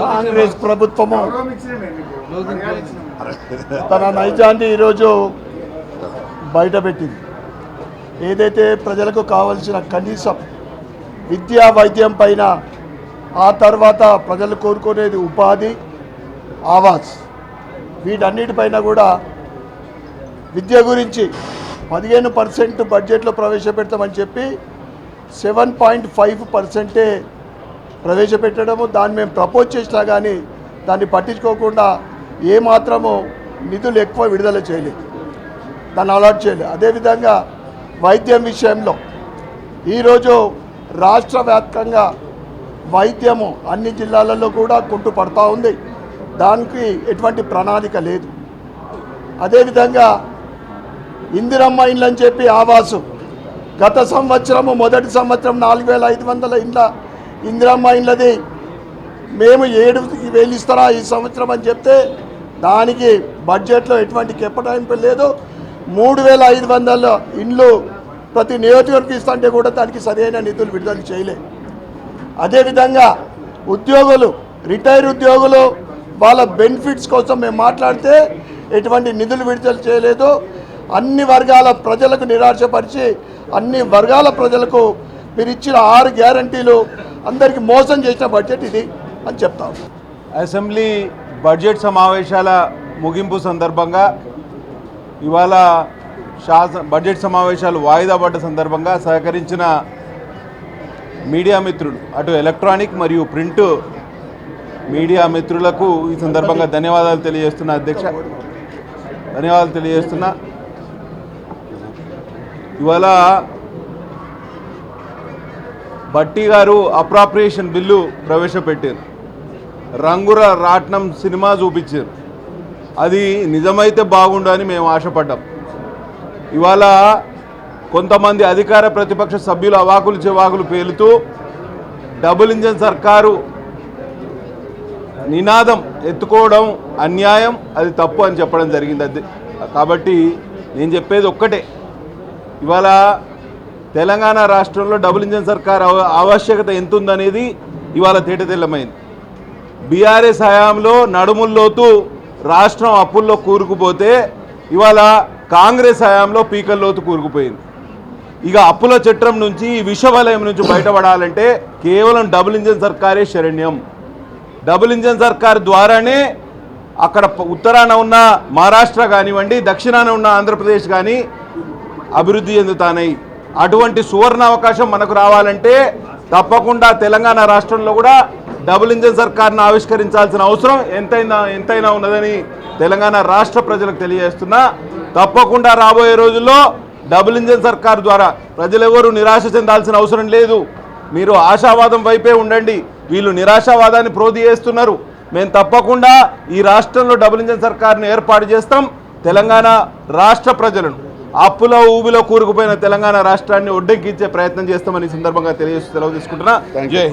కాంగ్రెస్ ప్రభుత్వము. తన నైజాన్ని ఈరోజు బయటపెట్టింది ఏదైతే ప్రజలకు కావలసిన కనీసం విద్యా వైద్యం పైన ఆ తర్వాత ప్రజలు కోరుకునేది ఉపాధి ఆవాస్. వీటన్నిటిపైన కూడా విద్య గురించి పదిహేను పర్సెంట్ బడ్జెట్లో ప్రవేశపెడతామని చెప్పి సెవెన్ పాయింట్ ఫైవ్ పర్సెంటే ప్రవేశపెట్టడము దాన్ని మేము ప్రపోజ్ చేసినా కానీ దాన్ని పట్టించుకోకుండా ఏమాత్రము నిధులు ఎక్కువ విడుదల చేయలేదు. దాన్ని అలాట్ చేయలేదు. అదేవిధంగా వైద్యం విషయంలో ఈరోజు రాష్ట్ర వ్యాప్తంగా వైద్యము అన్ని జిల్లాలలో కూడా కుంటు పడతా ఉంది. దానికి ఎటువంటి ప్రణాళిక లేదు. అదేవిధంగా ఇందిరమ్మ ఇండ్లని చెప్పి ఆవాసు గత సంవత్సరము మొదటి సంవత్సరం నాలుగు వేల ఐదు వందల ఇండ్ల ఇందిరమ్మ ఇండ్లది మేము ఏడు వేలు ఇస్తారా ఈ సంవత్సరం అని చెప్తే దానికి బడ్జెట్లో ఎటువంటి కెప్పటాయింపు లేదు. మూడు వేల ఐదు వందల ఇండ్లు ప్రతి నియోజకవర్గం ఇస్తుంటే కూడా దానికి సరైన నిధులు విడుదల చేయలేదు అదేవిధంగా ఉద్యోగులు రిటైర్ ఉద్యోగులు వాళ్ళ బెనిఫిట్స్ కోసం మేము మాట్లాడితే ఎటువంటి నిధులు విడుదల చేయలేదు. అన్ని వర్గాల ప్రజలకు నిరాశపరిచి అన్ని వర్గాల ప్రజలకు మీరు ఇచ్చిన ఆరు గ్యారంటీలు అందరికీ మోసం చేసిన బడ్జెట్ ఇది అని చెప్తాం. అసెంబ్లీ బడ్జెట్ సమావేశాల ముగింపు సందర్భంగా ఇవాళ శాస బడ్జెట్ సమావేశాలు వాయిదా పడ్డ సందర్భంగా సహకరించిన మీడియా మిత్రులు అటు ఎలక్ట్రానిక్ మరియు ప్రింట్ మీడియా మిత్రులకు ఈ సందర్భంగా ధన్యవాదాలు తెలియజేస్తున్నా అధ్యక్ష ధన్యవాదాలు తెలియజేస్తున్నా ఇవాళ భట్టి గారు అప్రాప్రియేషన్ బిల్లు ప్రవేశపెట్టారు. రంగుర రాట్నం సినిమా చూపించారు. అది నిజమైతే బాగుండని మేము ఆశపడ్డాం. ఇవాళ కొంతమంది అధికార ప్రతిపక్ష సభ్యులు అవాకులు చెవాకులు పేలుతూ డబుల్ ఇంజన్ సర్కారు నినాదం ఎత్తుకోవడం అన్యాయం అది తప్పు అని చెప్పడం జరిగింది. అది కాబట్టి నేను చెప్పేది ఒక్కటే. ఇవాళ తెలంగాణ రాష్ట్రంలో డబుల్ ఇంజన్ సర్కార్ ఆవశ్యకత ఎంత ఉందనేది ఇవాళ తేటతెల్లమైంది. బీఆర్ఎస్ హయాంలో నడుముల్లోతు రాష్ట్రం అప్పుల్లో కూరుకుపోతే ఇవాళ కాంగ్రెస్ హయాంలో పీకల్లోతు కూరుకుపోయింది. ఇక అప్పుల చట్టం నుంచి ఈ విషవలయం నుంచి బయటపడాలంటే కేవలం డబుల్ ఇంజన్ సర్కారే శరణ్యం. డబుల్ ఇంజన్ సర్కార్ ద్వారానే అక్కడ ఉత్తరాన ఉన్న మహారాష్ట్ర కానివ్వండి దక్షిణాన ఉన్న ఆంధ్రప్రదేశ్ కానీ అభివృద్ధి చెందుతానయి అటువంటి సువర్ణ అవకాశం మనకు రావాలంటే తప్పకుండా తెలంగాణ రాష్ట్రంలో కూడా డబుల్ ఇంజన్ సర్కార్ను ఆవిష్కరించాల్సిన అవసరం ఎంతైనా ఎంతైనా ఉన్నదని తెలంగాణ రాష్ట్ర ప్రజలకు తెలియజేస్తున్నా. తప్పకుండా రాబోయే రోజుల్లో డబుల్ ఇంజన్ సర్కార్ ద్వారా ప్రజలెవరూ నిరాశ చెందాల్సిన అవసరం లేదు. మీరు ఆశావాదం వైపే ఉండండి. వీళ్ళు నిరాశావాదాన్ని ప్రోధి చేస్తున్నారు. మేము తప్పకుండా ఈ రాష్ట్రంలో డబుల్ ఇంజన్ సర్కార్ను ఏర్పాటు చేస్తాం. తెలంగాణ రాష్ట్ర ప్రజలను. అప్పులో ఊబిలో కూరుకుపోయిన తెలంగాణ రాష్ట్రాన్ని ఒడ్డెక్కించే ప్రయత్నం చేస్తామని ఈ సందర్భంగా తెలియజేస్తూ సెలవు తీసుకుంటున్నా. జై